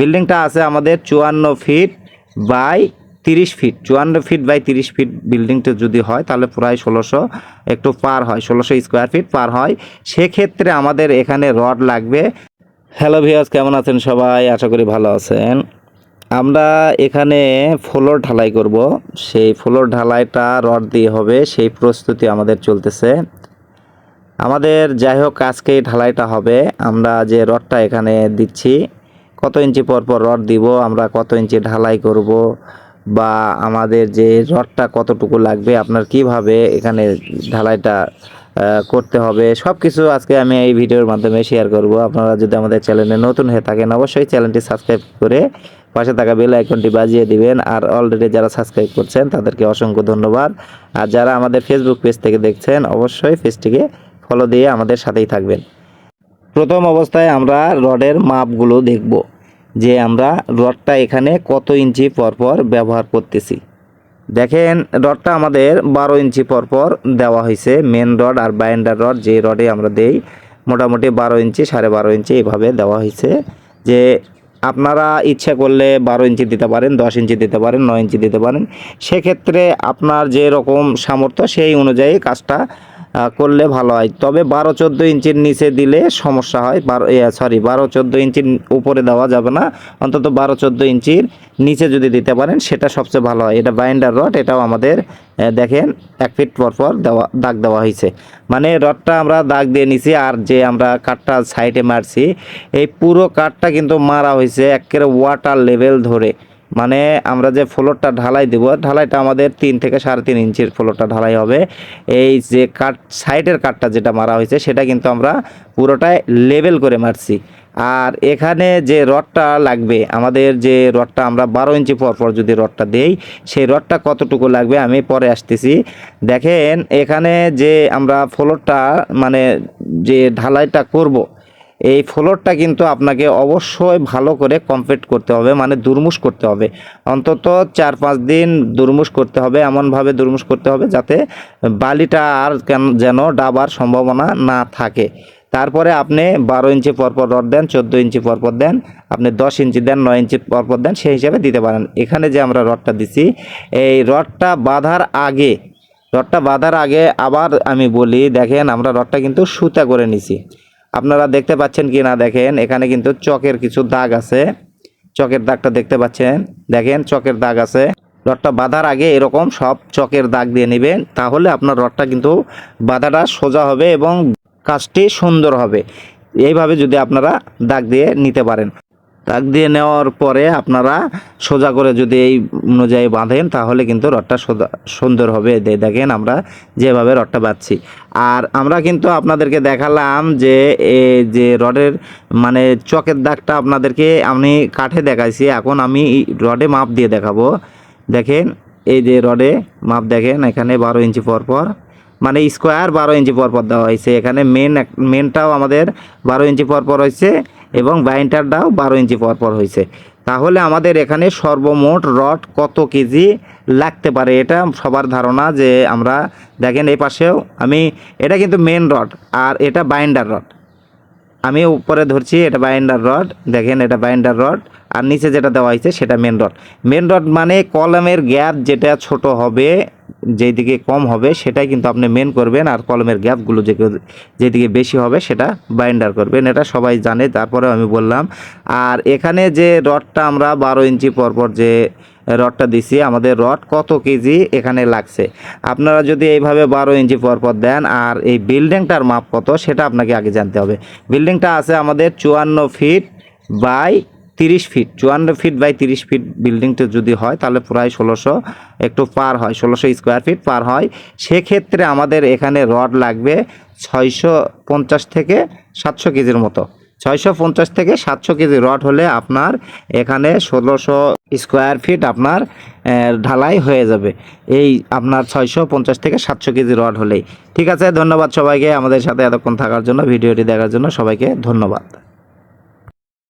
বিল্ডিংটা আছে আমাদের চুয়ান্ন ফিট বাই তিরিশ ফিট। চুয়ান্ন ফিট বাই তিরিশ ফিট বিল্ডিংটা যদি হয়, তাহলে প্রায় ষোলোশো একটু পার হয়, ষোলোশো স্কোয়ার ফিট পার হয়। সেক্ষেত্রে আমাদের এখানে রড লাগবে। হ্যালো ভিয়াস কেমন আছেন সবাই? আশা করি ভালো আছেন। আমরা এখানে ফ্লোর ঢালাই করব। সেই ফ্লোর ঢালাইটা রড দিয়ে হবে, সেই প্রস্তুতি আমাদের চলতেছে। আমাদের যাই হোক, আজকে ঢালাইটা হবে। আমরা যে রডটা এখানে দিচ্ছি কত ইঞ্চি পর পর রড দিব, আমরা কত ইঞ্চি ঢালাই করব, বা আমাদের যে রডটা কতটুকু লাগবে, আপনার কীভাবে এখানে ঢালাইটা করতে হবে সব কিছু আজকে আমি এই ভিডিওর মাধ্যমে শেয়ার করব। আপনারা যদি আমাদের চ্যানেলে নতুন হয়ে থাকেন, অবশ্যই চ্যানেলটি সাবস্ক্রাইব করে পাশে থাকা বেল আইকনটি বাজিয়ে দিবেন। আর অলরেডি যারা সাবস্ক্রাইব করছেন, তাদেরকে অসংখ্য ধন্যবাদ। আর যারা আমাদের ফেসবুক পেজ থেকে দেখছেন, অবশ্যই পেজটিকে ফলো দিয়ে আমাদের সাথেই থাকবেন। প্রথম অবস্থায় আমরা রডের মাপগুলো দেখব যে আমরা রডটা এখানে কত ইঞ্চি পরপর ব্যবহার করতেছি। দেখেন, রডটা আমাদের বারো ইঞ্চি পরপর দেওয়া হয়েছে মেন রড আর বাইন্ডার রড যে রডে আমরা দেই, মোটামুটি বারো ইঞ্চি, সাড়ে বারো ইঞ্চি এভাবে দেওয়া হয়েছে। যে আপনারা ইচ্ছা করলে বারো ইঞ্চি দিতে পারেন, দশ ইঞ্চি দিতে পারেন, নয় ইঞ্চি দিতে পারেন, সেক্ষেত্রে আপনার যে রকম সামর্থ্য সেই অনুযায়ী কাজটা করলে ভালো হয়। তবে বারো চোদ্দ ইঞ্চির নিচে দিলে সমস্যা হয়। বারো সরি বারো চোদ্দ ইঞ্চির উপরে দেওয়া যাবে না। অন্তত বারো চোদ্দ ইঞ্চির নিচে যদি দিতে পারেন, সেটা সবচেয়ে ভালো হয়। এটা বাইন্ডার রড এটাও আমাদের দেখেন, এক ফিট পর পর দেওয়া, দাগ দেওয়া হয়েছে। মানে রডটা আমরা দাগ দিয়ে নিছি, আর যে আমরা কাঠটা সাইডে মারছি, এই পুরো কাঠটা কিন্তু মারা হয়েছে একেবারে ওয়াটার লেভেল ধরে। মানে আমরা যে ফ্লোরটা ঢালাই দেব, ঢালাইটা আমাদের তিন থেকে সাড়ে তিন ইঞ্চির ফ্লোরটা ঢালাই হবে এই যে কাঠ, সাইডের কাঠটা যেটা মারা হয়েছে, সেটা কিন্তু আমরা পুরোটাই লেভেল করে মারছি আর এখানে যে রডটা লাগবে, আমাদের যে রডটা আমরা বারো ইঞ্চি পর পর যদি রডটা দেই, সেই রডটা কতটুকু লাগবে আমি পরে আসতেছি দেখেন, এখানে যে আমরা ফ্লোরটা মানে যে ঢালাইটা করব। এই ফ্লোরটা কিন্তু আপনাকে অবশ্যই ভালো করে কমপ্লিট করতে হবে মানে দুরমুশ করতে হবে। অন্তত চার পাঁচ দিন দুরমুশ করতে হবে, এমনভাবে দুরমুশ করতে হবে যাতে বালিটা আর কেন- যেন ডাবার সম্ভাবনা না থাকে। তারপরে আপনি বারো ইঞ্চি পরপর রড দেন, চোদ্দ ইঞ্চি পরপর দেন, আপনি দশ ইঞ্চি দেন, নয় ইঞ্চি পরপর দেন, সেই হিসাবে দিতে পারেন। এখানে যে আমরা রডটা দিছি, এই রডটা বাঁধার আগে, রডটা বাঁধার আগে আবার আমি বলি, দেখেন আমরা রডটা কিন্তু সুতা করে নিছি। আপনারা দেখতে পাচ্ছেন কি না দেখেন? এখানে কিন্তু চকের কিছু দাগ আছে। চকের দাগটা দেখতে পাচ্ছেন? দেখেন, চকের দাগ আছে। রডটা বাঁধার আগে এরকম সব চকের দাগ দিয়ে নেবেন, তাহলে আপনার রডটা কিন্তু বাঁধাটা সোজা হবে এবং কাজটি সুন্দর হবে। এইভাবে যদি আপনারা দাগ দিয়ে নিতে পারেন। দাগ দিয়ে নেওয়ার পরে আপনারা সোজা করে যদি এই অনুযায়ী বাঁধেন, তাহলে কিন্তু রডটা সোজা, সুন্দর হবে। দেখেন আমরা যেভাবে রডটা বাঁধছি। আর আমরা কিন্তু আপনাদেরকে দেখালাম যে এ, যে রডের মানে চকের দাগটা আপনাদেরকে আমি কাঠে দেখাইছি। এখন আমি রডে মাপ দিয়ে দেখাবো। দেখেন, এই যে রডে মাপ দেখেন, এখানে বারো ইঞ্চি পর পর মানে স্কোয়ার বারো ইঞ্চি পর পর দেওয়া হয়েছে। এখানে মেন মেনটাও আমাদের বারো ইঞ্চি পর পর হয়েছে। এবং বাইন্টারটাও বারো ইঞ্চি পর পর হয়েছে। তাহলে আমাদের এখানে সর্বমোট রড কত কেজি লাগতে পারে? এটা সবার ধারণা যে আমরা দেখেন এই পাশেও আমি, এটা কিন্তু মেন রড আর এটা বাইন্ডার রড আমি উপরে ধরছি, এটা বাইন্ডার রড দেখেন এটা বাইন্ডার রড আর নিচে যেটা দেওয়া হয়েছে সেটা মেন রড মেন রড মানে কলমের গ্যাপ যেটা ছোট হবে যেদিকে কম হবে সেটাই কিন্তু আপনি মেন করবেন আর কলমের গ্যাপগুলো যে যেদিকে বেশি হবে সেটা বাইন্ডার করবেন। এটা সবাই জানে, তারপরেও আমি বললাম। আর এখানে যে রডটা আমরা বারো ইঞ্চি পরপর যে রডটা দিছি, আমাদের রড কত কেজি এখানে লাগছে? আপনারা যদি এইভাবে বারো ইঞ্চি পরপর দেন আর এই বিল্ডিংটার মাপ কত, সেটা আপনাকে আগে জানতে হবে। বিল্ডিংটা আছে আমাদের চুয়ান্ন ফিট বাই তিরিশ ফিট চুয়ান্ন ফিট বাই তিরিশ ফিট বিল্ডিংটা যদি হয়, তাহলে প্রায় ষোলোশো একটু পার হয়, ষোলোশো স্কোয়ার ফিট পার হয়। সেক্ষেত্রে আমাদের এখানে রড লাগবে ছয়শো পঞ্চাশ থেকে সাতশো কেজির মতো। ছয়শো পঞ্চাশ থেকে সাতশো কেজি রড হলে আপনার এখানে ষোলোশো স্কোয়ার ফিট আপনার ঢালাই হয়ে যাবে। এই আপনার ছয়শো পঞ্চাশ থেকে সাতশো কেজি রড হলেই। ঠিক আছে, ধন্যবাদ সবাইকে আমাদের সাথে এতক্ষণ থাকার জন্য, ভিডিওটি দেখার জন্য সবাইকে ধন্যবাদ।